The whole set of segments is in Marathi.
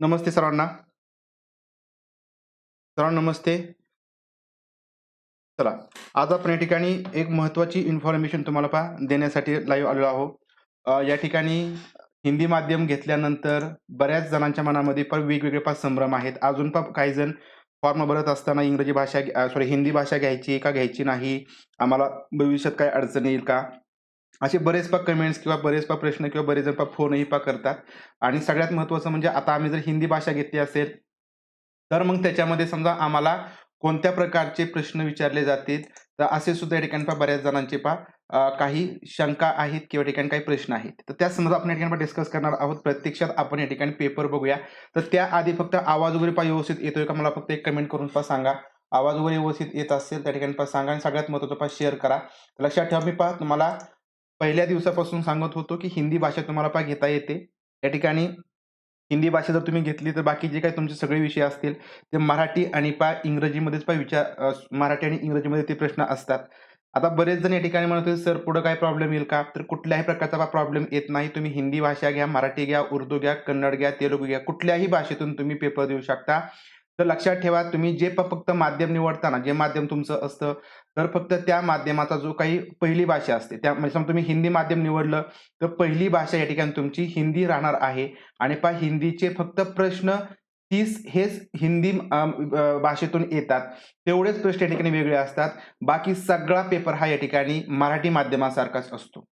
नमस्ते सर्वांना. सर्वांना नमस्ते. चला, आज आपण या ठिकाणी एक महत्त्वाची इन्फॉर्मेशन तुम्हाला पहा देण्यासाठी लाईव्ह आलेलो आहोत. या ठिकाणी हिंदी माध्यम घेतल्यानंतर बऱ्याच जणांच्या मनामध्ये पण वेगवेगळे पास संभ्रम आहेत. अजून पण काही जण फॉर्म भरत असताना इंग्रजी भाषा सॉरी हिंदी भाषा घ्यायची का घ्यायची नाही? आम्हाला भविष्यात काही अडचण येईल का? असे बरेच पा कमेंट्स किंवा बरेच पा प्रश्न किंवा बरेच जण पा फोनही पहा करतात आणि सगळ्यात महत्त्वाचं म्हणजे आता आम्ही जर हिंदी भाषा घेतली असेल, तर मग त्याच्यामध्ये समजा आम्हाला कोणत्या प्रकारचे प्रश्न विचारले जातील, तर असे सुद्धा या ठिकाणी पा बऱ्याच जणांचे पहा काही शंका आहेत किंवा ठिकाणी काही प्रश्न आहेत. तर त्या समजा आपण या ठिकाणी डिस्कस करणार आहोत. प्रत्यक्षात आपण या ठिकाणी पेपर बघूया. तर त्याआधी फक्त आवाज वगैरे पा व्यवस्थित येतोय का? मला फक्त एक कमेंट करून पा सांगा. आवाज वगैरे व्यवस्थित येत असेल त्या ठिकाणी पा सांगा आणि सगळ्यात महत्त्वाचं पा शेअर करा. लक्षात ठेवा मी पहा तुम्हाला पहिल्या दिवसापासून सांगत होतो, की हिंदी भाषा तुम्हाला पा घेता येते. या ठिकाणी हिंदी भाषा जर तुम्ही घेतली तर बाकी जे काही तुमचे सगळे विषय असतील ते मराठी आणि पा इंग्रजीमध्येच पा विचार मराठी आणि इंग्रजीमध्ये ते प्रश्न असतात. आता बरेच जण या ठिकाणी म्हणत होते, "सर पुढं काय प्रॉब्लेम येईल का?" तर कुठल्याही प्रकारचा प्रॉब्लेम येत नाही. तुम्ही हिंदी भाषा घ्या, मराठी घ्या, उर्दू घ्या, कन्नड घ्या, तेलुगू घ्या, कुठल्याही भाषेतून तुम्ही पेपर देऊ शकता. तर लक्षात ठेवा तुम्ही जे प फक्त माध्यम निवडताना जे माध्यम तुमचं असतं, तर फक्त त्या माध्यमाचा जो काही पहिली भाषा असते, त्या म्हणजे समजा तुम्ही हिंदी माध्यम निवडलं, तर पहिली भाषा या ठिकाणी तुमची हिंदी राहणार आहे आणि पहा हिंदीचे फक्त प्रश्न तीस हेच हिंदी भाषेतून येतात. तेवढेच प्रश्न या ठिकाणी वेगळे असतात. बाकी सगळा पेपर हा या ठिकाणी मराठी माध्यमासारखाच असतो.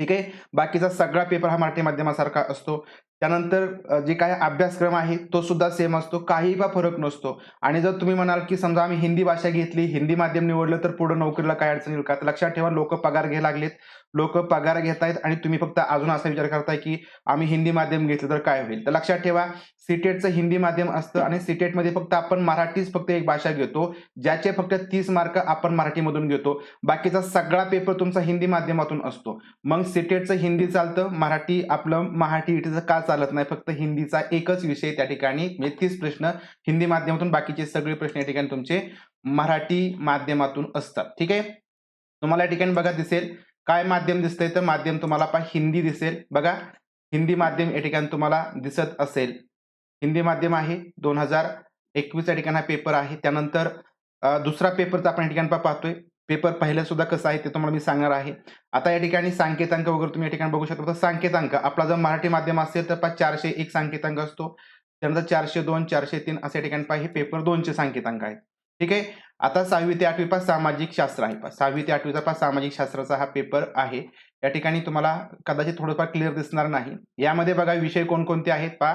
ठीक आहे. बाकीचा सगळा पेपर हा मराठी माध्यमासारखा असतो. त्यानंतर जे काही अभ्यासक्रम आहे तो सुद्धा सेम असतो. काहीही पहा फरक नसतो आणि जर तुम्ही म्हणाल, की समजा आम्ही हिंदी भाषा घेतली, हिंदी माध्यम निवडलं तर पुढे नोकरीला काय अडचण येईल का? तर लक्षात ठेवा लोकं पगार घ्यायला लागलेत. लोक पगार घेतायत आणि तुम्ही फक्त अजून असा विचार करताय, की आम्ही हिंदी माध्यम घेतलं तर काय होईल? तर लक्षात ठेवा सीटेटचं हिंदी माध्यम असतं आणि सीटेटमध्ये फक्त आपण मराठीच फक्त एक भाषा घेतो. ज्याचे फक्त तीस मार्क आपण मराठीमधून घेतो. बाकीचा सगळा पेपर तुमचा हिंदी माध्यमातून असतो. मग सीटेटचं हिंदी चालतं, मराठी आपलं मराठी-इटीचं का चालत नाही? फक्त हिंदीचा एकच विषय त्या ठिकाणी म्हणजे तीस प्रश्न हिंदी माध्यमातून, बाकीचे सगळे प्रश्न या ठिकाणी तुमचे मराठी माध्यमातून असतात. ठीक आहे. तुम्हाला या ठिकाणी बघा दिसेल काय माध्यम दिसतंय? तर माध्यम तुम्हाला पहा हिंदी दिसेल. बघा हिंदी माध्यम या ठिकाणी तुम्हाला दिसत असेल. हिंदी माध्यम आहे 2021 या ठिकाणी हा पेपर आहे. त्यानंतर दुसरा पेपरचा आपण या ठिकाणी पाहतोय. पेपर पहिला सुद्धा कसा आहे ते तुम्हाला मी सांगणार आहे. आता या ठिकाणी सांकेतांक वगैरे तुम्ही या ठिकाणी बघू शकता. तर सांकेतांक आपला जर मराठी माध्यम असेल तर पहा 401 सांकेतांक असतो. त्यानंतर 402, 403 अशा ठिकाणी पहा हे पेपर दोनचे सांकेतांक आहेत. ठीक आहे. आता सहावी ते आठवी पास सामाजिक शास्त्र आहे. पास सहावी ते आठवीचा पास सामाजिक शास्त्राचा हा पेपर आहे. या ठिकाणी तुम्हाला कदाचित थोडंफार क्लिअर दिसणार नाही. यामध्ये बघा विषय कोणकोणते आहेत पहा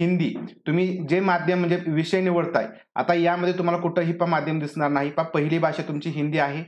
हिंदी. तुम्ही जे माध्यम म्हणजे विषय निवडताय, आता यामध्ये तुम्हाला कुठंही पहा माध्यम दिसणार नाही. पहा पहिली भाषा तुमची हिंदी आहे.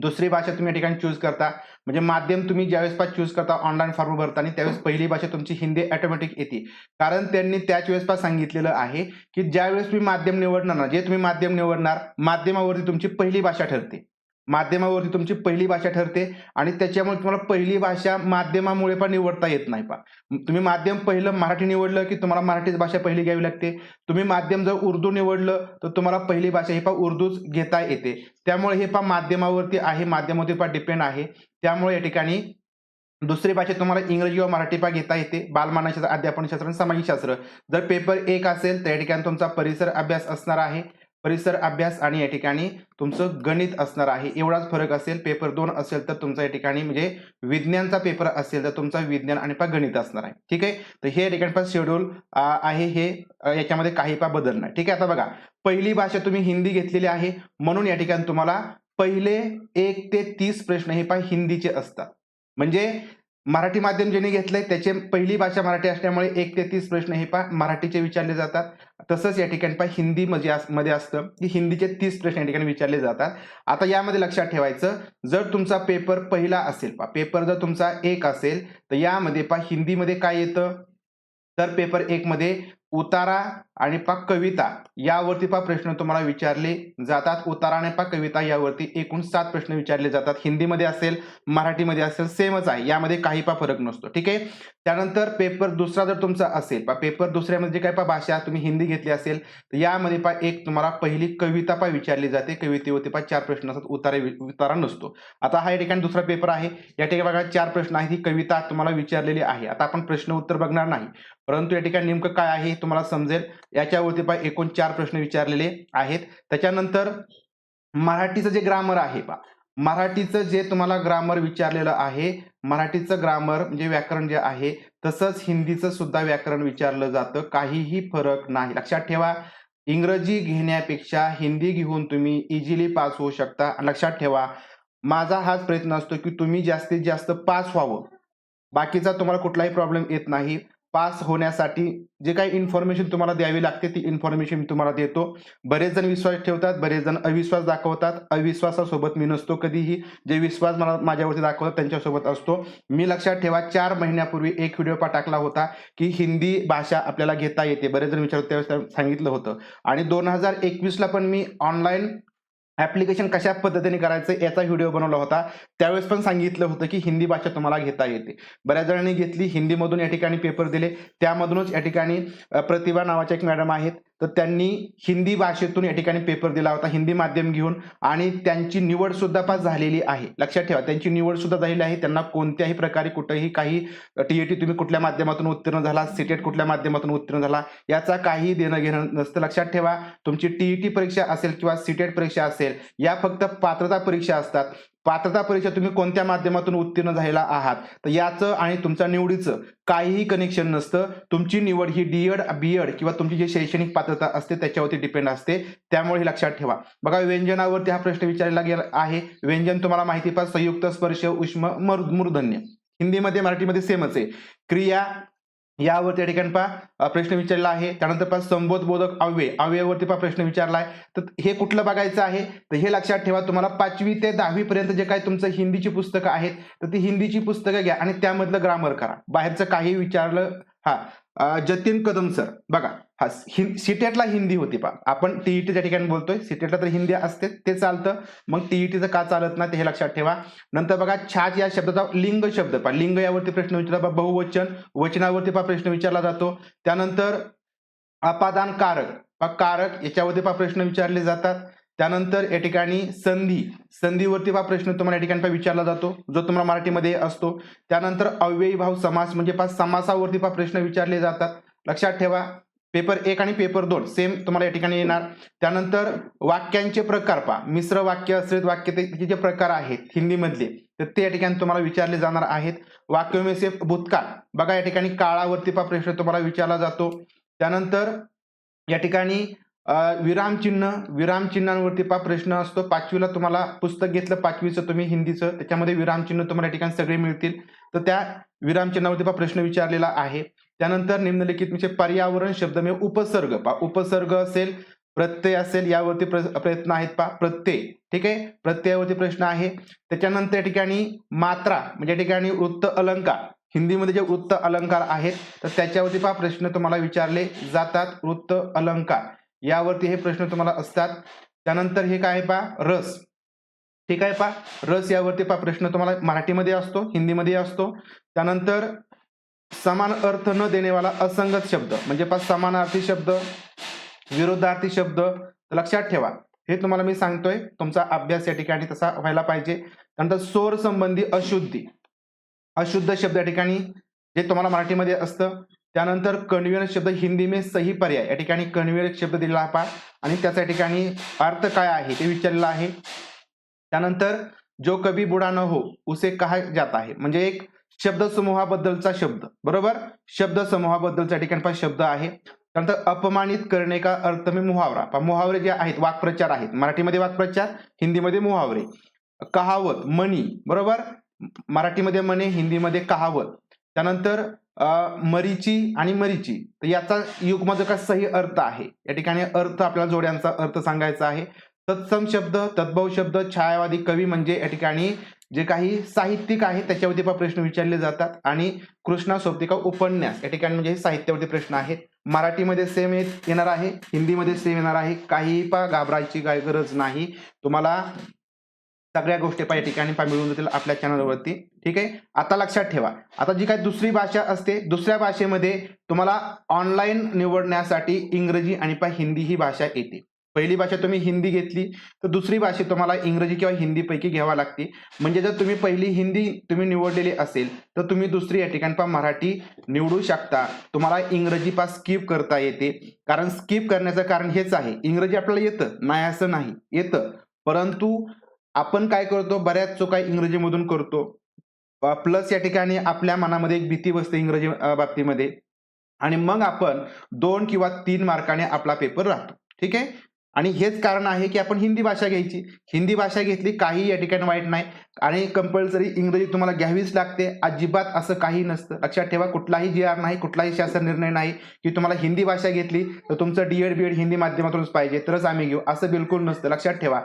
दुसरी भाषा तुम्ही या ठिकाणी चूज करता. म्हणजे माध्यम तुम्ही ज्यावेळेस पास चूज करता ऑनलाईन फॉर्म भरताना त्यावेळेस पहिली भाषा तुमची हिंदी ऑटोमॅटिक येते. कारण त्यांनी त्याच वेळेस पास सांगितलेलं आहे, की ज्यावेळेस तुम्ही माध्यम निवडणार ना, जे तुम्ही माध्यम निवडणार, माध्यमावरती तुमची पहिली भाषा ठरते. माध्यमावरती तुमची पहिली भाषा ठरते आणि त्याच्यामुळे तुम्हाला पहिली भाषा माध्यमामुळे पण निवडता येत नाही पहा. तुम्ही माध्यम पहिलं मराठी निवडलं, की तुम्हाला मराठीच भाषा पहिली घ्यावी लागते. तुम्ही माध्यम जर उर्दू निवडलं, तर तुम्हाला पहिली भाषा ही पहा उर्दूच घेता येते. त्यामुळे हे पहा माध्यमावरती आहे, माध्यमावरती पहा डिपेंड आहे. त्यामुळे या ठिकाणी दुसरी भाषा तुम्हाला इंग्रजी किंवा मराठी पहा घेता येते. बालमानसशास्त्र, अध्यापनशास्त्र आणि सामाजिकशास्त्र. जर पेपर एक असेल तर या ठिकाणी तुमचा परिसर अभ्यास असणार आहे. परिसर अभ्यास आणि या ठिकाणी तुमचं गणित असणार आहे. एवढाच फरक असेल. पेपर दोन असेल तर तुमचा या ठिकाणी म्हणजे विज्ञानचा पेपर असेल तर तुमचा विज्ञान आणि पा गणित असणार आहे. ठीक आहे. तर हे या ठिकाणी पण शेड्यूल आहे हे याच्यामध्ये काही पा बदल नाही. ठीक आहे. आता बघा पहिली भाषा तुम्ही हिंदी घेतलेली आहे म्हणून या ठिकाणी तुम्हाला पहिले एक ते तीस प्रश्न हे पा हिंदीचे असतात. म्हणजे मराठी माध्यम ज्यांनी घेतलंय त्याचे पहिली भाषा मराठी असल्यामुळे एक ते तीस प्रश्न हे पहा मराठीचे विचारले जातात. तसंच या ठिकाणी पहा हिंदी म्हणजे असमध्ये असतं, की हिंदीचे तीस प्रश्न या ठिकाणी विचारले जातात. आता यामध्ये लक्षात ठेवायचं जर तुमचा पेपर पहिला असेल पहा पेपर जर तुमचा एक असेल, तर यामध्ये पहा हिंदीमध्ये काय येतं? तर पेपर 1 मध्ये उतारा आणि पा कविता यावरती पा प्रश्न तुम्हाला विचारले जातात. उतारा आणि पा कविता यावरती एकूण सात प्रश्न विचारले जातात. हिंदीमध्ये असेल, मराठीमध्ये असेल सेमच आहे. यामध्ये काही पा फरक नसतो. ठीक आहे. त्यानंतर पेपर दुसरा जर तुमचा असेल पा पेपर दुसऱ्यामध्ये जे काय पा भाषा तुम्ही हिंदी घेतली असेल तर यामध्ये पा एक तुम्हाला पहिली कविता पा विचारली जाते. कवितेवरती पा चार प्रश्न असतात उतारे उतारा नसतो. आता हा या ठिकाणी दुसरा पेपर आहे. या ठिकाणी बघा चार प्रश्न आहेत ही कविता तुम्हाला विचारलेली आहे. आता आपण प्रश्न उत्तर बघणार नाही. परंतु या ठिकाणी नेमकं काय आहे हे तुम्हाला समजेल. याच्यावरती पा एकूण चार प्रश्न विचारलेले आहेत. त्याच्यानंतर मराठीचं जे ग्रामर आहे पा मराठीचं जे तुम्हाला ग्रामर विचारलेलं आहे मराठीचं ग्रामर म्हणजे व्याकरण जे आहे तसंच हिंदीचं सुद्धा व्याकरण विचारलं जातं. काहीही फरक नाही. लक्षात ठेवा इंग्रजी घेण्यापेक्षा हिंदी घेऊन तुम्ही इझिली पास होऊ शकता. लक्षात ठेवा माझा हाच प्रयत्न असतो की तुम्ही जास्तीत जास्त पास व्हावं. बाकीचा तुम्हाला कुठलाही प्रॉब्लेम येत नाही. पास होण्यासाठी जे काही इन्फॉर्मेशन तुम्हाला द्यावी लागते ती इन्फॉर्मेशन मी तुम्हाला देतो. बरेच जण विश्वास ठेवतात बरेच जण अविश्वास दाखवतात. अविश्वासासोबत मी नसतो कधीही. जे विश्वास मला माझ्यावरती दाखवतात त्यांच्यासोबत असतो. मी लक्षात ठेवा चार महिन्यापूर्वी एक व्हिडिओ पा टाकला होता की हिंदी भाषा आपल्याला घेता येते. बरेच जण विचारत त्यावेळेस सांगितलं होतं. आणि दोन हजार एकवीसला पण मी ऑनलाईन ऍप्लिकेशन कशा पद्धतीने करायचं याचा व्हिडिओ बनवला होता. त्यावेळेस पण सांगितलं होतं की हिंदी भाषा तुम्हाला घेता येते. बऱ्याच जणांनी घेतली हिंदीमधून या ठिकाणी पेपर दिले. त्यामधूनच या ठिकाणी प्रतिभा नावाच्या एक मॅडम आहेत. तर त्यांनी हिंदी भाषेतून या ठिकाणी पेपर दिला होता हिंदी माध्यम घेऊन. आणि त्यांची निवड सुद्धा पास झालेली आहे. लक्षात ठेवा त्यांची निवड सुद्धा झालेली आहे. त्यांना कोणत्याही प्रकारे कुठेही काही टीएटी तुम्ही कुठल्या माध्यमातून उत्तीर्ण झाला सीटेट कुठल्या माध्यमातून उत्तीर्ण झाला याचा काही देणं घेणं नसतं. लक्षात ठेवा तुमची टीईटी परीक्षा असेल किंवा सीटेट परीक्षा असेल या फक्त पात्रता परीक्षा असतात. पात्रता परीक्षा तुम्ही कोणत्या माध्यमातून उत्तीर्ण झालेला आहात? तर याचं आणि तुमच्या निवडीचं काहीही कनेक्शन नसतं. तुमची निवड ही डीएड बीएड किंवा तुमची जी शैक्षणिक पात्रता असते त्याच्यावरती डिपेंड असते. त्यामुळे हे लक्षात ठेवा. बघा व्यंजनावरती हा प्रश्न विचारला गेला आहे. व्यंजन तुम्हाला माहिती पास संयुक्त स्पर्श उष्म मृ- मूर्धन्य हिंदीमध्ये मराठीमध्ये सेमच आहे. क्रिया यावरती या ठिकाणी पहा प्रश्न विचारला आहे. त्यानंतर पहा संबोध बोधक अव्यय. अव्ययावरती पहा प्रश्न विचारला आहे. तर हे कुठलं बघायचं आहे? तर हे लक्षात ठेवा तुम्हाला पाचवी ते दहावी पर्यंत जे काही तुमचं हिंदीची पुस्तकं आहेत तर ती हिंदीची पुस्तकं घ्या आणि त्यामधलं ग्रामर करा. बाहेरचं काही विचारलं हा जतीन कदम सर बघा. हा हिं- सिटेटला हिंदी होती पा आपण टीईटीच्या ठिकाणी बोलतोय सिटेटला तर हिंदी असते ते चालतं. मग टीईटीचं का चालत नाही ते हे लक्षात ठेवा. नंतर बघा छाछ या शब्दाचा लिंग शब्द पा लिंग यावरती प्रश्न विचारला पा बहुवचन. वचनावरती पहा प्रश्न विचारला जातो. त्यानंतर अपादान कारक पा कारक याच्यावरती पहा प्रश्न विचारले जातात. त्यानंतर या ठिकाणी संधी. संधीवरती पहा प्रश्न तुम्हाला या ठिकाणी पहा विचारला जातो जो तुम्हाला मराठीमध्ये असतो. त्यानंतर अव्ययी भाव समास म्हणजे पा समासावरती पहा प्रश्न विचारले जातात. लक्षात ठेवा. पेपर एक आणि पेपर दोन सेम तुम्हाला या ठिकाणी येणार. त्यानंतर वाक्यांचे प्रकार पहा. मिश्र वाक्य आश्रित वाक्य ते- त्याचे जे प्रकार आहेत हिंदीमधले? तर ते या ठिकाणी तुम्हाला विचारले जाणार आहेत. वाक्यमेसे भूतकाळ. बघा या ठिकाणी काळावरती पहा प्रश्न तुम्हाला विचारला जातो. त्यानंतर या ठिकाणी विरामचिन्ह विरामचिन्हांवरती पहा प्रश्न असतो. पाचवीला तुम्हाला पुस्तक घेतलं पाचवीचं तुम्ही हिंदीचं. त्याच्यामध्ये विरामचिन्ह तुम्हाला या ठिकाणी सगळे मिळतील. तर त्या विरामचिन्हावरती पहा प्रश्न विचारलेला आहे. त्यानंतर निम्नलिखित म्हणजे पर्यावरण शब्दमेव म्हणजे उपसर्ग. पा उपसर्ग असेल प्रत्यय असेल यावरती प्र- प्रयत्न आहेत पहा. प्रत्यय ठीक आहे? प्रत्ययावरती प्रश्न आहे. त्याच्यानंतर या ठिकाणी मात्रा म्हणजे या ठिकाणी वृत्त अलंकार. हिंदीमध्ये जे वृत्त अलंकार आहेत तर त्याच्यावरती पहा प्रश्न तुम्हाला विचारले जातात. वृत्त अलंकार. यावरती हे प्रश्न तुम्हाला असतात. त्यानंतर हे काय आहे पहा? रस. ठीक आहे पहा? रस यावरती पहा प्रश्न तुम्हाला मराठीमध्ये असतो हिंदीमध्ये असतो. त्यानंतर समान अर्थ न देणेवाला असंगत शब्द म्हणजे पाच समानार्थी शब्द विरोधार्थी शब्द लक्षात ठेवा. हे तुम्हाला मी सांगतोय तुमचा अभ्यास या ठिकाणी तसा व्हायला पाहिजे. त्यानंतर सोर संबंधी अशुद्धी. अशुद्ध शब्द या ठिकाणी जे तुम्हाला मराठीमध्ये असतं त्यानंतर कन्व्हियन्स शब्द हिंदी में सही पर्याय. या ठिकाणी कन्व्हियन्स शब्द दिलेला पहा. आणि त्याचा या ठिकाणी अर्थ काय आहे ते विचारलेलं आहे. त्यानंतर जो कभी बुडा न हो उसे कहा जात आहे म्हणजे एक शब्दसमूहाबद्दलचा शब्द बरोबर? शब्दसमूहाबद्दलच्या या ठिकाणी पहा शब्द आहे. त्यानंतर अपमानित करणे का अर्थ मी मुहावरा. मुहावरे जे आहेत वाक्प्रचार आहेत. मराठीमध्ये वाक्प्रचार हिंदीमध्ये मुहावरे. कहावत मणी बरोबर? मराठीमध्ये मने हिंदीमध्ये कहावत. त्यानंतर मरीची आणि मरीची. तर याचा युगमध्ये का सही अर्थ आहे. या ठिकाणी अर्थ आपल्याला जोड्यांचा अर्थ सांगायचा आहे. तत्सम शब्द तद्भव शब्द छायावादी कवी म्हणजे या ठिकाणी जे काही साहित्यिक आहे त्याच्यावरती पण प्रश्न विचारले जातात. आणि कृष्णा सोबतिका उपन्यास या ठिकाणी म्हणजे हे साहित्यावरती प्रश्न आहेत. मराठीमध्ये सेम येणार आहे. हिंदीमध्ये सेम येणार आहे. काही पा घाबरायची काय गरज नाही. तुम्हाला सगळ्या गोष्टी पा या ठिकाणी पा मिळून जातील आपल्या चॅनलवरती ठीक आहे? आता लक्षात ठेवा. आता जी काही दुसरी भाषा असते दुसऱ्या भाषेमध्ये तुम्हाला ऑनलाईन निवडण्यासाठी इंग्रजी आणि पा हिंदी ही भाषा येते. पहिली भाषा तुम्ही हिंदी घेतली तर दुसरी भाषा तुम्हाला इंग्रजी किंवा हिंदीपैकी घ्यावा लागते. म्हणजे जर तुम्ही पहिली हिंदी तुम्ही निवडलेली असेल तर तुम्ही दुसरी या ठिकाणी पहा मराठी निवडू शकता. तुम्हाला इंग्रजी पा स्किप करता येते. कारण स्किप करण्याचं कारण हेच आहे. इंग्रजी आपल्याला येतं. नाही असं नाही. येतं. परंतु आपण काय करतो? बऱ्याच चुका इंग्रजीमधून करतो. प्लस या ठिकाणी आपल्या मनामध्ये एक भीती बसते इंग्रजी बाबतीमध्ये. आणि मग आपण दोन किंवा तीन मार्काने आपला पेपर राहतो. ठीक आहे? आणि हेच कारण आहे की आपण हिंदी भाषा घ्यायची. हिंदी भाषा घेतली काही या ठिकाणी वाईट नाही. आणि कंपल्सरी इंग्रजी तुम्हाला घ्यावीच लागते. अजिबात असं काही नसतं. लक्षात ठेवा कुठलाही जी आर नाही कुठलाही शासन निर्णय नाही की तुम्हाला हिंदी भाषा घेतली तर तुमचं डीएड बीएड हिंदी माध्यमातूनच पाहिजे. तरच आम्ही घेऊ. असं बिलकुल नसतं. लक्षात ठेवा.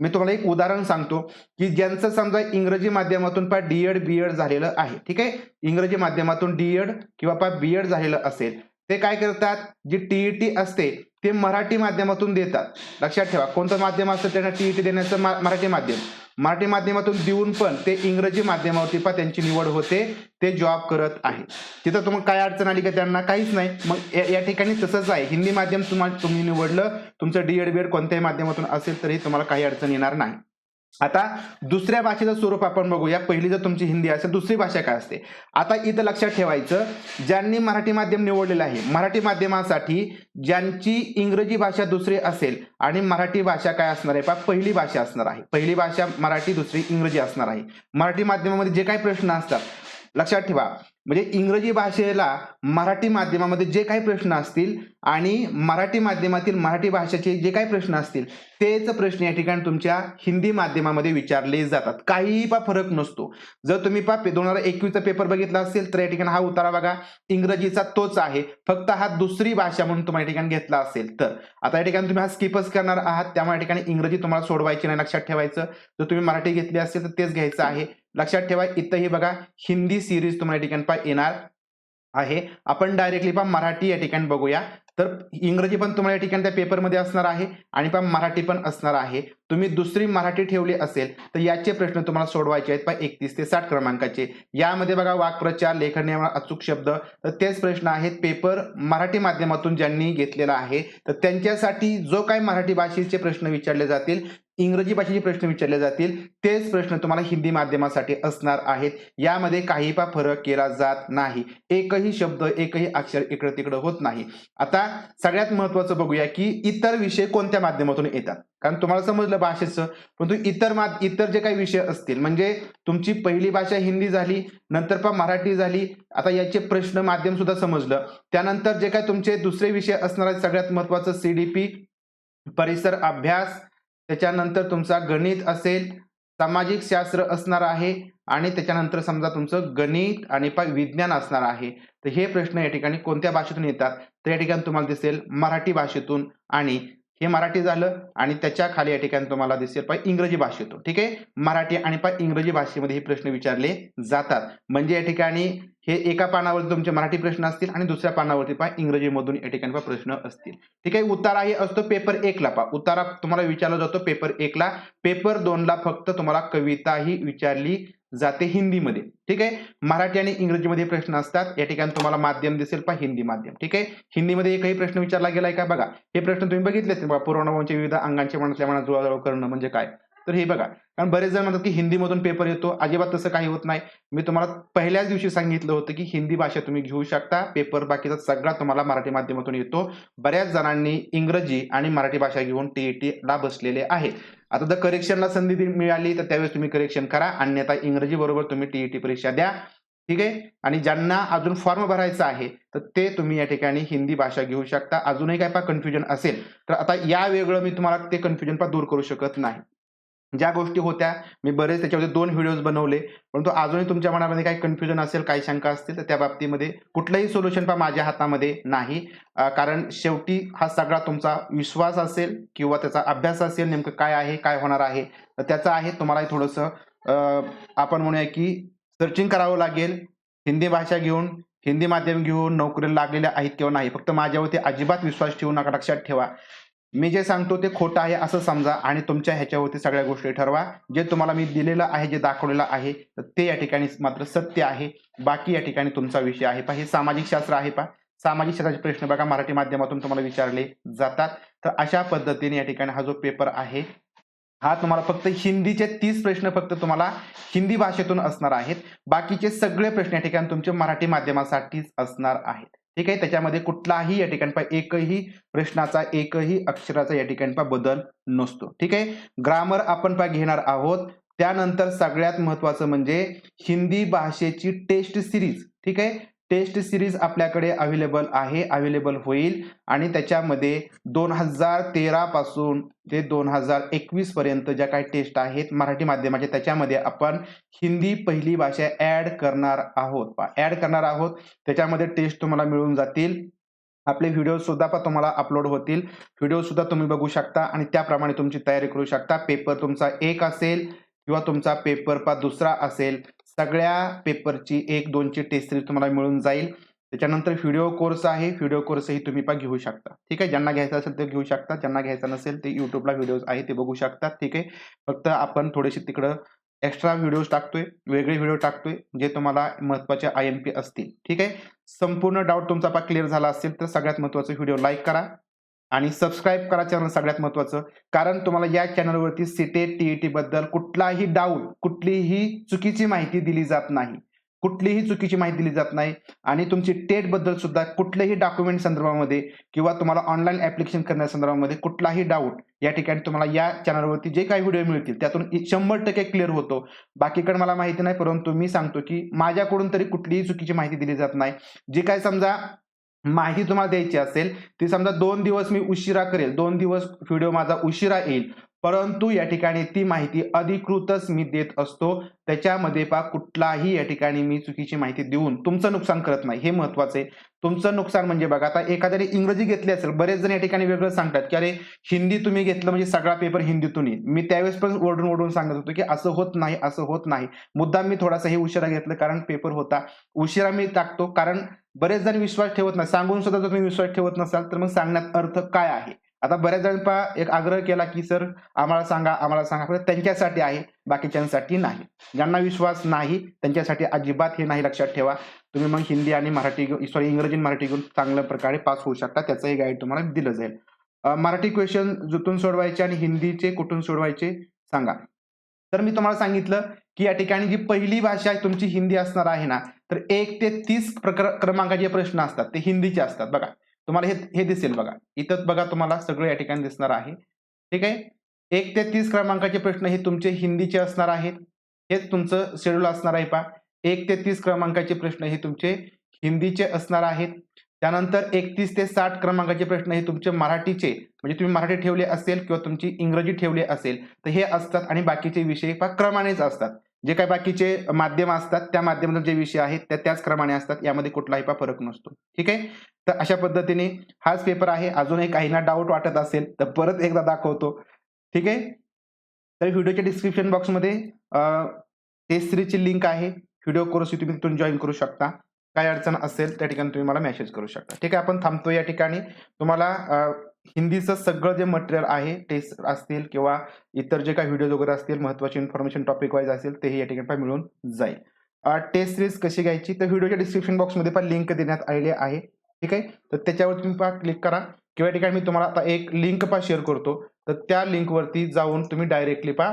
मी तुम्हाला एक उदाहरण सांगतो की ज्यांचं समजा इंग्रजी माध्यमातून पा डीएड बीएड झालेलं आहे. ठीक आहे? इंग्रजी माध्यमातून डीएड किंवा पा बीएड झालेलं असेल. ते काय करतात? जी टीईटी असते ते मराठी माध्यमातून देतात. लक्षात ठेवा कोणतं माध्यम असतं त्यांना टीईटी देण्याचं? मराठी माध्यम. मराठी माध्यमातून देऊन पण ते इंग्रजी माध्यमावरती पण त्यांची निवड होते ते जॉब करत आहे. तिथं तुम्हाला काय अडचण आली का त्यांना? काहीच नाही. मग या या ठिकाणी तसंच आहे. हिंदी माध्यम तुम्हाला तुम्ही निवडलं तुमचं डीएड बीएड कोणत्याही माध्यमातून असेल तरी तुम्हाला काही अडचण येणार नाही. आता दुसऱ्या भाषेचं स्वरूप आपण बघूया. पहिली जर तुमची हिंदी असेल दुसरी भाषा काय असते? आता इथं लक्षात ठेवायचं ज्यांनी मराठी माध्यम निवडलेलं आहे मराठी माध्यमासाठी ज्यांची इंग्रजी भाषा दुसरी असेल आणि मराठी भाषा काय असणार आहे? पहा पहिली भाषा असणार आहे. पहिली भाषा मराठी दुसरी इंग्रजी असणार आहे. मराठी माध्यमामध्ये जे काही प्रश्न असतात लक्षात ठेवा. म्हणजे इंग्रजी भाषेला मराठी माध्यमामध्ये जे काही प्रश्न असतील आणि मराठी माध्यमातील मराठी भाषेचे जे काही प्रश्न असतील तेच प्रश्न या ठिकाणी तुमच्या हिंदी माध्यमामध्ये विचारले जातात. काहीही पा फरक नसतो. जर तुम्ही पा दोन हजार एकवीसचा पेपर बघितला असेल तर या ठिकाणी हा उतारा बघा. इंग्रजीचा तोच आहे. फक्त हा दुसरी भाषा म्हणून तुम्हाला या ठिकाणी घेतला असेल तर. आता या ठिकाणी तुम्ही हा स्किपच करणार आहात त्यामुळे या ठिकाणी इंग्रजी तुम्हाला सोडवायची नाही लक्षात ठेवायचं. जर तुम्ही मराठी घेतली असेल तर तेच घ्यायचं आहे. लक्षात ठेवा इथंही बघा हिंदी सिरीज तुम्हाला या ठिकाणी पा येणार आहे. आपण डायरेक्टली पहा मराठी या ठिकाणी बघूया. तर इंग्रजी पण तुम्हाला या ठिकाणी त्या पेपरमध्ये असणार आहे आणि पण मराठी पण असणार आहे. तुम्ही दुसरी मराठी ठेवली असेल तर याचे प्रश्न तुम्हाला सोडवायचे आहेत पा एकतीस ते साठ क्रमांकाचे. यामध्ये बघा वाक्प्रचार लेखन नियम, अचूक शब्द. तर तेच प्रश्न आहेत पेपर मराठी माध्यमातून ज्यांनी घेतलेला आहे तर त्यांच्यासाठी जो काही मराठी भाषेचे प्रश्न विचारले जातील इंग्रजी भाषेचे प्रश्न विचारले जातील. तेच प्रश्न तुम्हाला हिंदी माध्यमासाठी असणार आहेत. यामध्ये काही पा फरक केला जात नाही. एकही शब्द एकही अक्षर इकडं तिकडं होत नाही. आता सगळ्यात महत्वाचं बघूया की इतर विषय कोणत्या माध्यमातून येतात? कारण तुम्हाला समजलं भाषेचं. परंतु इतर मा इतर जे काही विषय असतील म्हणजे तुमची पहिली भाषा हिंदी झाली नंतर पण मराठी झाली आता याचे प्रश्न माध्यम सुद्धा समजलं. त्यानंतर जे काही तुमचे दुसरे विषय असणार आहेत सगळ्यात महत्वाचं सीडीपी परिसर अभ्यास त्याच्यानंतर तुमचा गणित असेल सामाजिक शास्त्र असणार आहे आणि त्याच्यानंतर समजा तुमचं गणित आणि पा विज्ञान असणार आहे. तर हे प्रश्न या ठिकाणी कोणत्या भाषेतून येतात? तर या ठिकाणी तुम्हाला दिसेल मराठी भाषेतून आणि हे मराठी झालं आणि त्याच्याखाली या ठिकाणी तुम्हाला दिसेल पाय इंग्रजी भाषेतून ठीक आहे? मराठी आणि पाय इंग्रजी भाषेमध्ये हे प्रश्न विचारले जातात. म्हणजे या ठिकाणी हे एका पानावरती तुमचे मराठी प्रश्न असतील आणि दुसऱ्या पानावरती पाय इंग्रजीमधून या ठिकाणी पाय प्रश्न असतील. ठीक आहे? उतारा हे असतो पेपर एकला पा उतारा तुम्हाला विचारला जातो पेपर एकला पेपर दोनला फक्त तुम्हाला कविता ही विचारली जाते हिंदीमध्ये. ठीक आहे? मराठी आणि इंग्रजीमध्ये प्रश्न असतात. या ठिकाणी तुम्हाला माध्यम दिसेल पा हिंदी माध्यम. ठीक आहे? हिंदीमध्ये एकही प्रश्न विचारला गेलाय का? बघा. हे प्रश्न तुम्ही बघितले बघा पुरवणाच्या विविध अंगांचे मनातल्या मनात जुळाजुळव करणं म्हणजे काय? तर हे बघा. कारण बरेच जण म्हणतात की हिंदीमधून पेपर येतो. अजिबात तसं काही होत नाही. मी तुम्हाला पहिल्याच दिवशी सांगितलं होतं की हिंदी भाषा तुम्ही घेऊ शकता. पेपर बाकीचा सगळा तुम्हाला मराठी माध्यमातून येतो. बऱ्याच जणांनी इंग्रजी आणि मराठी भाषा घेऊन टी ला बसलेले आहेत. आता जर करेक्शनला संधी मिळाली तर त्यावेळेस तुम्ही करेक्शन करा. अन्यथा इंग्रजी बरोबर तुम्ही टीईटी परीक्षा द्या. ठीक आहे? आणि ज्यांना अजून फॉर्म भरायचा आहे तर ते तुम्ही या ठिकाणी हिंदी भाषा घेऊ शकता. अजूनही काय पा कन्फ्युजन असेल. तर आता या वेगळं मी तुम्हाला ते कन्फ्युजन पा दूर करू शकत नाही. ज्या गोष्टी होत्या मी बरेच त्याच्यामध्ये दोन व्हिडिओज बनवले परंतु अजूनही तुमच्या मनामध्ये काही कन्फ्युजन असेल काही शंका असतील तर त्या बाबतीमध्ये कुठलंही सोल्युशन पण माझ्या हातामध्ये नाही. कारण शेवटी हा सगळा तुमचा विश्वास असेल किंवा त्याचा अभ्यास असेल नेमकं काय आहे काय होणार आहे तर त्याचं आहे. तुम्हाला थोडंसं आपण म्हणूया की सर्चिंग करावं लागेल. हिंदी भाषा घेऊन हिंदी माध्यम घेऊन नोकरीला लागलेल्या आहेत किंवा नाही फक्त माझ्यावरती अजिबात विश्वास ठेवू नका लक्षात ठेवा. मी जे सांगतो ते खोटं आहे असं समजा आणि तुमच्या ह्याच्यावरती सगळ्या गोष्टी ठरवा. जे तुम्हाला मी दिलेलं आहे जे दाखवलेलं आहे तर ते या ठिकाणी मात्र सत्य आहे. बाकी या ठिकाणी तुमचा विषय आहे. पहा हे सामाजिक शास्त्र आहे पहा. सामाजिक शास्त्राचे प्रश्न बघा. मराठी माध्यमातून तुम्हाला विचारले जातात. तर अशा पद्धतीने या ठिकाणी हा जो पेपर आहे हा तुम्हाला फक्त हिंदीचे तीस प्रश्न फक्त तुम्हाला हिंदी भाषेतून असणार आहेत. बाकीचे सगळे प्रश्न या ठिकाणी तुमचे मराठी माध्यमासाठीच असणार आहेत. ठीक आहे? त्याच्यामध्ये कुठलाही या ठिकाणी पहा एकही प्रश्नाचा एकही अक्षराचा या ठिकाणी पहा बदल नसतो. ठीक आहे? ग्रामर आपण पहा घेणार आहोत. त्यानंतर सगळ्यात महत्वाचं म्हणजे हिंदी भाषेची टेस्ट सिरीज ठीक आहे? टेस्ट सिरीज आपल्याकडे अवेलेबल आहे अवेलेबल होईल. आणि त्याच्यामध्ये दोन हजार तेरापासून ते दोन हजार एकवीस पर्यंत ज्या काही टेस्ट आहेत मराठी माध्यमाच्या त्याच्यामध्ये आपण हिंदी पहिली भाषा ॲड करणार आहोत. ॲड करणार आहोत. त्याच्यामध्ये टेस्ट तुम्हाला मिळून जातील. आपले व्हिडिओ सुद्धा पण तुम्हाला अपलोड होतील. व्हिडिओ सुद्धा तुम्ही बघू शकता आणि त्याप्रमाणे तुमची तयारी करू शकता. पेपर तुमचा एक असेल किंवा तुमचा पेपर पा दुसरा असेल. सगळ्या पेपरची एक दोनची टेस्ट सिरीज तुम्हाला मिळून जाईल. त्याच्यानंतर व्हिडिओ कोर्स आहे. व्हिडिओ कोर्सही तुम्ही पण घेऊ शकता. ठीक आहे? ज्यांना घ्यायचा असेल ते घेऊ शकता. ज्यांना घ्यायचा नसेल ते युट्यूबला व्हिडिओज आहे ते बघू शकतात. ठीक आहे? फक्त आपण थोडेसे तिकडं एक्स्ट्रा व्हिडिओज टाकतोय. वेगळे व्हिडिओ टाकतोय जे तुम्हाला महत्त्वाचे आय एम पी असतील. ठीक आहे? संपूर्ण डाऊट तुमचा पा क्लिअर झाला असेल तर सगळ्यात महत्त्वाचा व्हिडिओ लाईक करा. आणि सबस्क्राईब करा चॅनल सगळ्यात महत्वाचं. कारण तुम्हाला या चॅनलवरती सीटेट टीईटी बद्दल कुठलाही डाऊट कुठलीही चुकीची माहिती दिली जात नाही. कुठलीही चुकीची माहिती दिली जात नाही. आणि तुमची टेटबद्दल सुद्धा कुठल्याही डॉक्युमेंट संदर्भामध्ये किंवा तुम्हाला ऑनलाईन ऍप्लिकेशन करण्या संदर्भामध्ये कुठलाही डाऊट या ठिकाणी तुम्हाला या चॅनलवरती जे काही व्हिडिओ मिळतील त्यातून शंभर टक्के क्लिअर होतो. बाकीकडे मला माहिती नाही परंतु मी सांगतो की माझ्याकडून तरी कुठलीही चुकीची माहिती दिली जात नाही. जी काय समजा माहिती तुम्हाला द्यायची असेल ती समजा दोन दिवस मी उशिरा करेल दोन दिवस व्हिडिओ माझा उशिरा येईल परंतु या ठिकाणी ती माहिती अधिकृतच मी देत असतो. त्याच्यामध्ये पा कुठलाही या ठिकाणी मी चुकीची माहिती देऊन तुमचं नुकसान करत नाही. हे महत्वाचं आहे. तुमचं नुकसान म्हणजे बघा आता एखाद्याने इंग्रजी घेतली असेल बरेच जण या ठिकाणी वेगळं सांगतात की अरे हिंदी तुम्ही घेतलं म्हणजे सगळा पेपर हिंदीतून येईल. मी त्यावेळेस पण ओरडून ओरडून सांगत होतो की असं होत नाही असं होत नाही. मुद्दाम मी थोडासा हे उशिरा घेतलं कारण पेपर होता. उशिरा मी टाकतो कारण बरेच जण विश्वास ठेवत नाही. सांगून सुद्धा जर तुम्ही विश्वास ठेवत नसाल तर मग सांगण्यात अर्थ काय आहे? आता बऱ्याच जण एक आग्रह केला की सर आम्हाला सांगा आम्हाला सांगा. त्यांच्यासाठी आहे बाकीच्यांसाठी नाही. ज्यांना विश्वास नाही त्यांच्यासाठी अजिबात हे नाही लक्षात ठेवा. तुम्ही मग हिंदी आणि मराठी सॉरी इंग्रजी मराठी घेऊन चांगल्या प्रकारे पास होऊ शकता. त्याचंही गाईड तुम्हाला दिलं जाईल. मराठी क्वेश्चन जुतून सोडवायचे आणि हिंदीचे कुठून सोडवायचे सांगा. तर मी तुम्हाला सांगितलं की या ठिकाणी जी पहिली भाषा तुमची हिंदी असणार आहे ना तर एक ते तीस प्रकार क्रमांकाचे प्रश्न असतात. ते हिंदीचे असतात. बघा. तुम्हाला हे हे दिसेल बघा. इथं बघा तुम्हाला सगळं या ठिकाणी दिसणार आहे. ठीक आहे? एक ते तीस क्रमांकाचे प्रश्न हे तुमचे हिंदीचे असणार आहेत. हेच तुमचं शेड्यूल असणार आहे पा एक ते तीस क्रमांकाचे प्रश्न हे तुमचे हिंदीचे असणार आहेत. त्यानंतर एकतीस ते साठ क्रमांकाचे प्रश्न हे तुमचे मराठीचे म्हणजे तुम्ही मराठी ठेवले असेल किंवा तुमची इंग्रजी ठेवली असेल तर हे असतात आणि बाकीचे विषय पा क्रमानेच असतात. जे काही बाकीचे माध्यम असतात त्या माध्यमातून जे विषय आहेत त्या त्याच क्रमाने असतात. यामध्ये कुठलाही पा फरक नसतो. ठीक आहे? तर अशा पद्धतीने हाच पेपर आहे. अजूनही काहींना डाऊट वाटत असेल तर परत एकदा दाखवतो. ठीक आहे? तर व्हिडिओच्या डिस्क्रिप्शन बॉक्समध्ये टेस्ट लिंक आहे. व्हिडिओ कोर्स तुम्ही तिथून जॉईन करू शकता. काय अडचण असेल त्या ठिकाणी तुम्ही मला मेसेज करू शकता. ठीक आहे? आपण थांबतो या ठिकाणी. तुम्हाला हिंदीचं सगळं जे मटेरियल आहे टेस्ट असतील किंवा इतर जे काही व्हिडिओज वगैरे असतील महत्वाची इन्फॉर्मेशन टॉपिक वाईज असेल तेही या ठिकाणी पण मिळून जाईल. टेस्ट सिरीज कशी घ्यायची? तर व्हिडिओच्या डिस्क्रिप्शन बॉक्समध्ये पण लिंक देण्यात आलेली आहे. ठीक आहे? तर त्याच्यावर तुम्ही पहा क्लिक करा. किंवा या ठिकाणी मी तुम्हाला आता एक लिंक पा शेअर करतो. तर त्या लिंकवरती जाऊन तुम्ही डायरेक्टली पहा.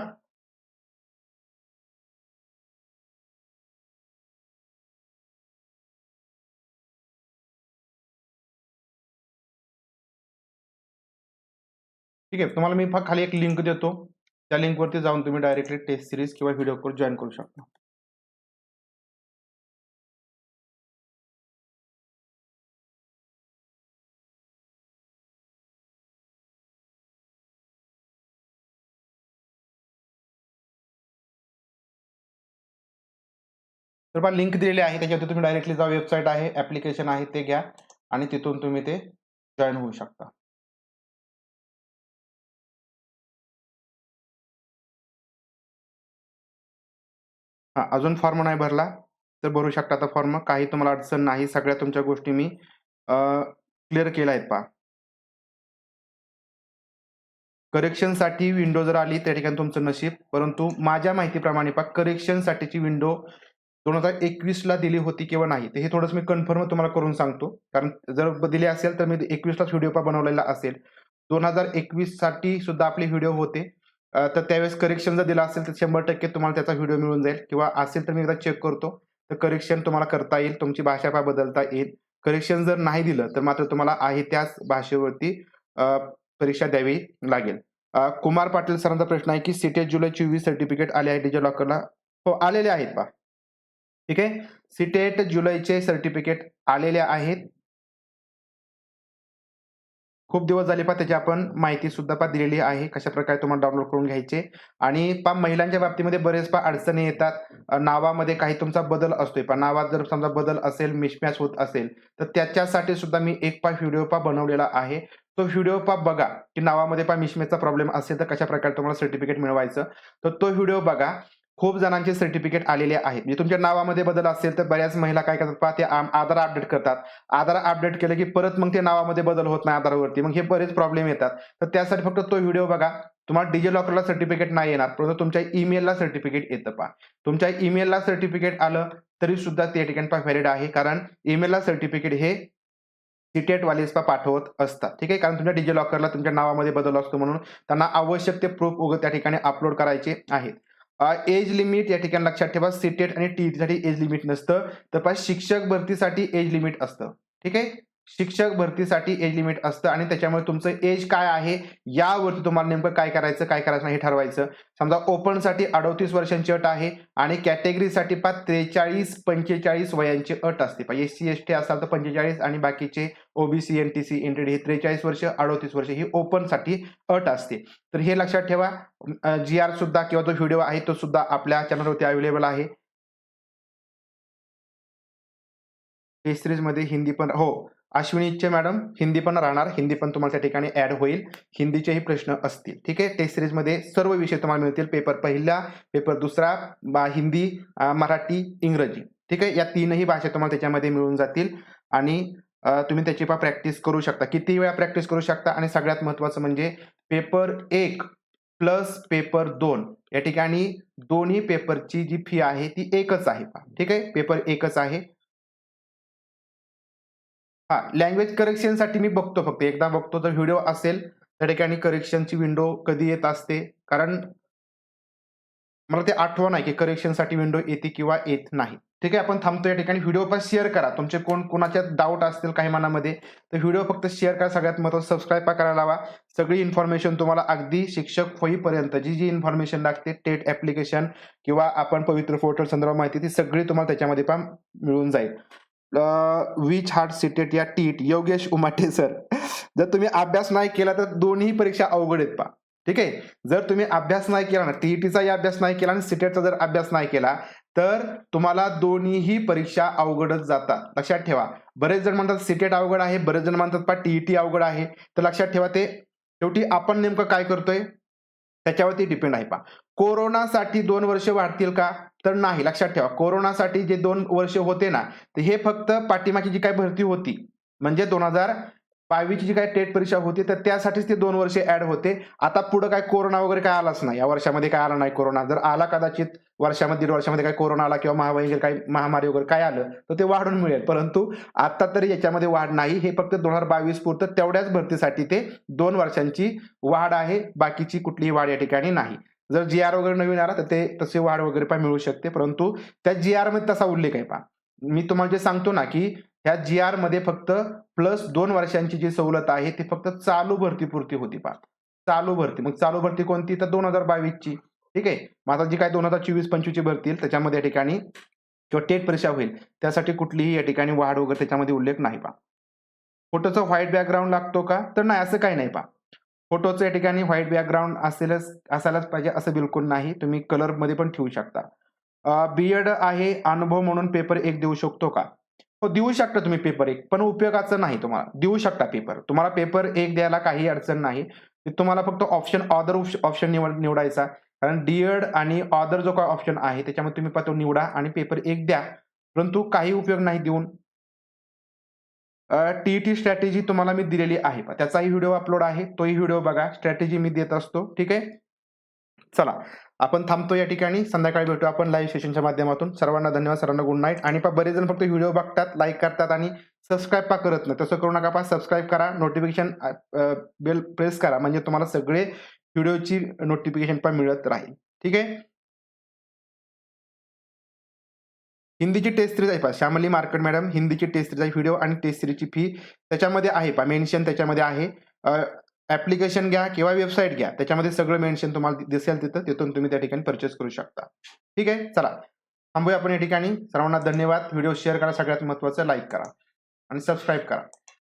ठीक आहे? तुम्हाला मी फक्त खाली एक लिंक देतो. त्या लिंकवरती जाऊन तुम्ही डायरेक्टली टेस्ट सिरीज किंवा व्हिडिओ कोर्स जॉईन करू शकता. तर मला लिंक दिलेली आहे. त्याच्यावरती तुम्ही डायरेक्टली जा वेबसाईट आहे ऍप्लिकेशन आहे ते घ्या. आणि तिथून तुम्ही ते जॉईन होऊ शकता. हां अजून फॉर्म नाही भरला तर भरू शकता आता फॉर्म काही तुम्हाला अडचण नाही सगळ्या तुमच्या गोष्टी मी क्लिअर केल्या आहेत पहा. करेक्शनसाठी विंडो जर आली त्या ठिकाणी तुमचं नशीब. परंतु माझ्या माहितीप्रमाणे पहा करेक्शनसाठीची विंडो दोन हजार एकवीसला दिली होती किंवा नाही तर हे थोडंसं मी कन्फर्म तुम्हाला करून सांगतो. कारण जर दिली असेल तर मी एकवीसलाच व्हिडिओ पा बनवलेला असेल. दोन हजार एकवीससाठी सुद्धा आपले व्हिडिओ होते. तर त्यावेळेस करेक्शन जर दिला असेल तर शंभर टक्के तुम्हाला त्याचा व्हिडिओ मिळून जाईल. किंवा असेल तर मी एकदा चेक करतो. तर करेक्शन तुम्हाला करता येईल. तुमची भाषा पा बदलता येईल. करेक्शन जर नाही दिलं तर मात्र तुम्हाला आहे त्याच भाषेवरती परीक्षा द्यावी लागेल. कुमार पाटील सरांचा प्रश्न आहे की सीटेट जुलै चोवीस सर्टिफिकेट आले आहे डिजी लॉकरला हो आलेले आहेत पा ठीक आहे? सीटेट जुलैचे सर्टिफिकेट आलेले आहेत. खूप दिवस झाले पा त्याची आपण माहिती सुद्धा पा दिलेली आहे. कशा प्रकारे तुम्हाला डाउनलोड करून घ्यायचे. आणि पा महिलांच्या बाबतीमध्ये बरेच पा अडचणी येतात. नावामध्ये काही तुमचा बदल असतोय. पा नावात जर समजा बदल असेल मिसमॅच होत असेल तर त्याच्यासाठी सुद्धा मी एक पा व्हिडिओ पा बनवलेला आहे. तो व्हिडिओ पा बघा की नावामध्ये पा मिसमॅचचा प्रॉब्लेम असेल तर कशा प्रकारे तुम्हाला सर्टिफिकेट मिळवायचं. तर तो व्हिडिओ बघा. खूप जणांचे सर्टिफिकेट आलेले आहे म्हणजे तुमच्या नावामध्ये बदल असेल तर बऱ्याच महिला काय करतात पहा ते आधार अपडेट करतात. आधार अपडेट केलं की परत मग ते नावामध्ये बदल होत नाही आधारवरती. मग हे बरेच प्रॉब्लेम येतात. तर त्यासाठी फक्त तो व्हिडिओ बघा. तुम्हाला डिजी लॉकरला सर्टिफिकेट नाही येणार. परंतु तुमच्या ईमेलला सर्टिफिकेट येतं पहा. तुमच्या ईमेलला सर्टिफिकेट आलं तरी सुद्धा ते ठिकाणी पहा व्हॅलिड आहे. कारण ईमेलला सर्टिफिकेट हे सिटेट पा पाठवत असतात. ठीक आहे? कारण तुमच्या डिजी लॉकरला तुमच्या नावामध्ये बदल असतो म्हणून त्यांना आवश्यक ते प्रूफ वगैरे त्या ठिकाणी अपलोड करायचे आहेत. एज लिमिट या ठिकाणी लक्षात ठेवा. सीटेट आणि टी साठी एज लिमिट नसतं. तर पहा शिक्षक भरतीसाठी एज लिमिट असतं. ठीक आहे? शिक्षक भरतीसाठी एज लिमिट असतं आणि त्याच्यामुळे तुमचं एज काय आहे? यावरती तुम्हाला नेमकं काय करायचं काय करायचं नाही हे ठरवायचं. समजा ओपनसाठी अडोतीस वर्षांची अट आहे आणि कॅटेगरीसाठी पा त्रेचाळीस पंचेचाळीस वयांची अट असते. पा एस सी एस टी असाल तर पंचेचाळीस आणि बाकीचे OBC N T C N T D हे त्रेचाळीस वर्ष अडोतीस वर्ष ही ओपनसाठी अट असते. तर हे लक्षात ठेवा. जी आर सुद्धा किंवा जो व्हिडिओ आहे तो सुद्धा आपल्या चॅनलवरती अवेलेबल आहे. टेस्ट हिंदी पण हो. अश्विनीचे मॅडम हिंदी पण राहणार. हिंदी पण तुम्हाला त्या ठिकाणी ऍड होईल. हिंदीचेही प्रश्न असतील. ठीक आहे? टेस्ट सिरीजमध्ये सर्व विषय तुम्हाला मिळतील. पेपर पहिला पेपर दुसरा बा- हिंदी मराठी इंग्रजी. ठीक आहे? या तीनही भाषा तुम्हाला त्याच्यामध्ये मिळून जातील. आणि तुम्ही त्याची पण प्रॅक्टिस करू शकता. किती वेळा प्रॅक्टिस करू शकता? आणि सगळ्यात महत्वाचं म्हणजे पेपर एक प्लस पेपर दोन. या ठिकाणी दोन्ही पेपरची जी फी आहे ती एकच आहे. ठीक आहे? पेपर एकच आहे. हा लँग्वेज करेक्शनसाठी मी बघतो फक्त. एकदा बघतो जर व्हिडिओ असेल त्या ठिकाणी करेक्शनची विंडो कधी येत असते? कारण मला ते आठवण आहे की करेक्शनसाठी विंडो येते किंवा येत नाही. ठीक आहे आपण थांबतो या ठिकाणी. व्हिडिओ पण शेअर करा. तुमचे कोण कोणाच्या डाऊट असतील काही मनामध्ये तर व्हिडिओ फक्त शेअर करा. सगळ्यात महत्त्वाचं सबस्क्राईब करायला लावा. सगळी इन्फॉर्मेशन तुम्हाला अगदी शिक्षक होईपर्यंत जी जी इन्फॉर्मेशन लागते टेट ऍप्लिकेशन किंवा आपण पवित्र पोर्टल संदर्भात माहिती ती सगळी तुम्हाला त्याच्यामध्ये पण मिळून जाईल. विच हार्ट सिटेट या टीट योगेश उमाटे सर जर तुम्ही अभ्यास नाही केला तर दोन्ही परीक्षा अवघड आहेत पा ठीक आहे? जर तुम्ही अभ्यास नाही केला ना टीईटीचाही अभ्यास नाही केला आणि सिटेटचा जर अभ्यास नाही केला तर तुम्हाला दोन्हीही परीक्षा अवघडच जातात. लक्षात ठेवा. बरेच जण म्हणतात सिटेट अवघड आहे. बरेच जण म्हणतात पा टीईटी अवघड आहे. तर लक्षात ठेवा ते. शेवटी आपण नेमकं काय करतोय? त्याच्यावरती डिपेंड आहे पा कोरोनासाठी दोन वर्ष वाढतील का? तर नाही. लक्षात ठेवा. कोरोनासाठी जे दोन वर्ष होते ना तर हे फक्त पाठीमागची जी काय भरती होती म्हणजे दोन हजार बावीसची जी काय टेट परीक्षा होती तर त्यासाठीच ते दोन वर्ष ऍड होते. आता पुढे काय कोरोना वगैरे काय आलाच नाही. या वर्षामध्ये काय आला नाही कोरोना. जर आला कदाचित वर्षामध्ये दीड वर्षामध्ये काय कोरोना आला किंवा महामारी वगैरे काय महामारी वगैरे काय आलं तर ते वाढून मिळेल. परंतु आता तरी याच्यामध्ये वाढ नाही. हे फक्त दोन हजार बावीस पुरतं तेवढ्याच भरतीसाठी ते दोन वर्षांची वाढ आहे. बाकीची कुठलीही वाढ या ठिकाणी नाही. जर जी आर वगैरे नवीन आला तर ते तसे वाढ वगैरे पण मिळू शकते. परंतु त्या जी आरमध्ये तसा उल्लेख आहे पहा. मी तुम्हाला जे सांगतो ना की ह्या जी आरमध्ये फक्त प्लस दोन वर्षांची जी सवलत आहे ती फक्त चालू भरतीपुरती होती पहा. चालू भरती. मग चालू भरती कोणती? तर दोन हजार बावीसची. ठीक आहे? मग आता जी काय दोन हजार चोवीस पंचवीसची भरती येईल त्याच्यामध्ये या ठिकाणी किंवा टेट परीक्षा होईल. त्यासाठी कुठलीही या ठिकाणी वाढ वगैरे त्याच्यामध्ये उल्लेख नाही पहा. फोटोचा व्हाईट बॅकग्राऊंड लागतो का? तर नाही असं काही नाही पहा. फोटोचं या ठिकाणी व्हाईट बॅकग्राऊंड असेलच असायलाच पाहिजे असं बिलकुल नाही. तुम्ही कलरमध्ये पण ठेवू शकता. बीएड आहे अनुभव म्हणून पेपर एक देऊ शकतो का? हो देऊ शकता तुम्ही पेपर एक पण उपयोगाचं नाही तुम्हाला. देऊ शकता पेपर तुम्हाला पेपर एक द्यायला काही अडचण नाही. तुम्हाला फक्त ऑप्शन ऑदर ऑप्शन निवड निवडायचा. कारण डीएड आणि ऑदर जो काय ऑप्शन आहे त्याच्यामध्ये तुम्ही तो निवडा आणि पेपर एक द्या. परंतु काही उपयोग नाही देऊन. टी टी स्ट्रॅटेजी तुम्हाला मी दिलेली आहे. त्याचाही व्हिडिओ अपलोड आहे. तोही व्हिडिओ बघा. स्ट्रॅटेजी मी देत असतो. ठीक आहे? चला. आपण थांबतो या ठिकाणी. संध्याकाळी भेटू आपण लाईव्ह सेशनच्या माध्यमातून. सर्वांना धन्यवाद. सर्वांना गुड नाईट आणि पहा बरेच जण फक्त व्हिडिओ बघतात लाईक करतात आणि सबस्क्राईब पा करत नाही. तसं करू नका पा सबस्क्राईब करा. नोटिफिकेशन बेल प्रेस करा. म्हणजे तुम्हाला सगळे व्हिडिओची नोटिफिकेशन पण मिळत राहील. ठीक आहे? हिंदीची टेस्ट सिरीज आहे पा श्यामली मार्केट मॅडम हिंदीची टेस्ट सिरीज व्हिडिओ आणि टेस्ट सिरीजची फी त्याच्यामध्ये आहे पा मेन्शन त्याच्यामध्ये आहे. ऍप्लिकेशन घ्या किंवा वेबसाईट घ्या. त्याच्यामध्ये सगळं मेन्शन तुम्हाला दिसेल तिथं. तिथून तुम्ही त्या ठिकाणी परचेस करू शकता. ठीक आहे? चला. थांबूया आपण या ठिकाणी. सर्वांना धन्यवाद. व्हिडिओ शेअर करा. सगळ्यात महत्त्वाचं लाईक करा. आणि सबस्क्राईब करा.